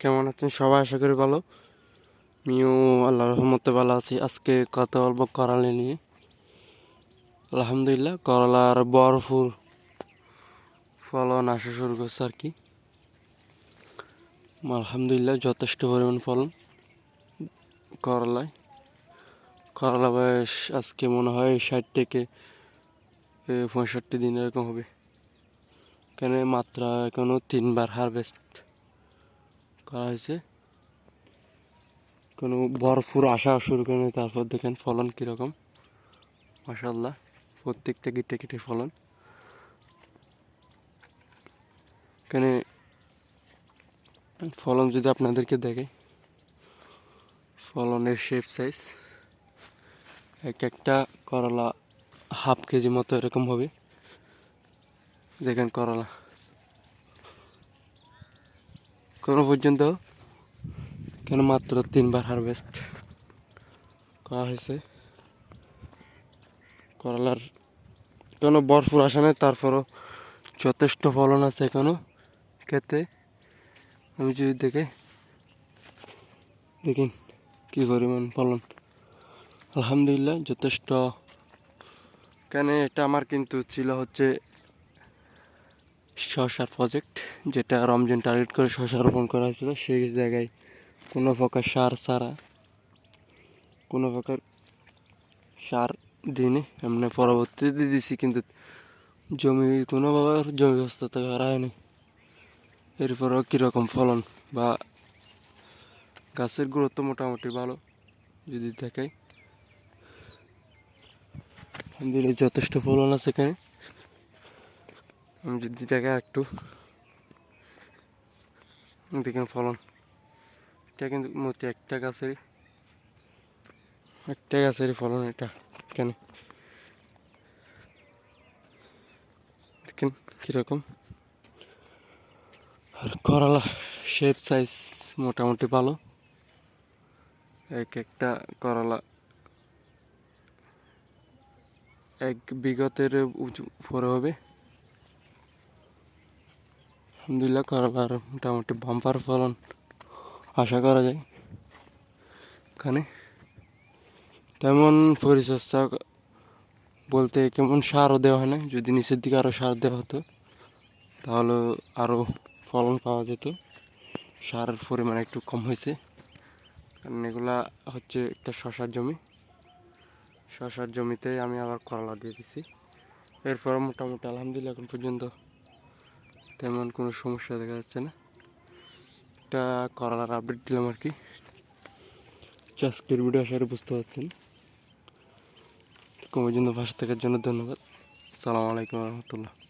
কেমন আছেন? সবাই আশা করি ভালো। আমিও আল্লাহ রহমতে ভালো আছি। আজকে কথা বলব করালি নিয়ে। আলহামদুলিল্লাহ করলার বরফুল ফলন আসা শুরু করছে আর কি। আলহামদুলিল্লাহ, যথেষ্ট পরিমাণ ফলন করলায়। করলা বয়স আজকে মনে হয় ষাট থেকে পঁয়ষট্টি দিন এরকম হবে। কেন মাত্রা এখনও তিনবার হারভেস্ট করা হয়েছে। কোনো ভরপুর আসা শুরু করে তারপর দেখেন ফলন কীরকম। মাসাল্লাহ প্রত্যেকটা গিটে গিটে ফলন। এখানে ফলন যদি আপনাদেরকে দেখে ফলনের শেপ সাইজ এক একটা করলা হাফ কেজি মতো এরকম হবে। দেখেন করলা। কোনো পর্যন্ত। কেন মাত্র তিনবার হারভেস্ট করা হয়েছে? করলার কোনো ভরপুর আসে না তারপরও যথেষ্ট ফলন আছে এখনও খেতে। আমি যদি দেখে দেখিন কী পরিমাণ ফলন। আলহামদুলিল্লাহ, যথেষ্ট। কেন এটা আমার কিন্তু ছিল হচ্ছে শশার প্রজেক্ট যেটা রমজান টার্গেট করে শশা রোপণ করা হয়েছিল, সেই জায়গায় কোনো প্রকার সার ছাড়া, কোনো প্রকার সার দিনে এমনি পরবর্তীতে দিছি কিন্তু জমি কোনোভাবে জমি ব্যবস্থা তো করা হয়নি। এরপরও কীরকম ফলন বা গাছের গুরুত্ব মোটামুটি ভালো, যদি দেখাই। আলহামদুলিল্লাহ, যথেষ্ট ফলন আছে এখানে। আমি যদি দেখা একটু দেখেন ফলন। এটা কিন্তু মোটে একটা গাছেরই একটা গাছেরই ফলন এটা এখানে দেখেন কীরকম। আর করলা শেপ সাইজ মোটামুটি ভালো। এক একটা করলা এক বিগতের উপরে হবে। আলহামদুলিল্লাহ করলার মোটামুটি বাম্পার ফলন আশা করা যায়। এখানে তেমন পরিচর্যা বলতে কেমন সারও দেওয়া হয় না। যদি নিচের দিকে আরও সার দেওয়া হতো, তাহলে আরও ফলন পাওয়া যেত। সারের পরিমাণ একটু কম হয়েছে। কারণ এগুলা হচ্ছে একটা শশার জমি। শশার জমিতে আমি আবার করলা দিয়ে দিছি। এরপর মোটামুটি আলহামদুলিল্লাহ এখন পর্যন্ত তেমন কোনো সমস্যা দেখা যাচ্ছে না। এটা করলার আপডেট দিলাম আর কি। আজকের ভিডিও আসার বুঝতে পারছেন। কমের জন্য ভাষা থাকার জন্য ধন্যবাদ। সালামালাইকুম রহমতুল্লাহ।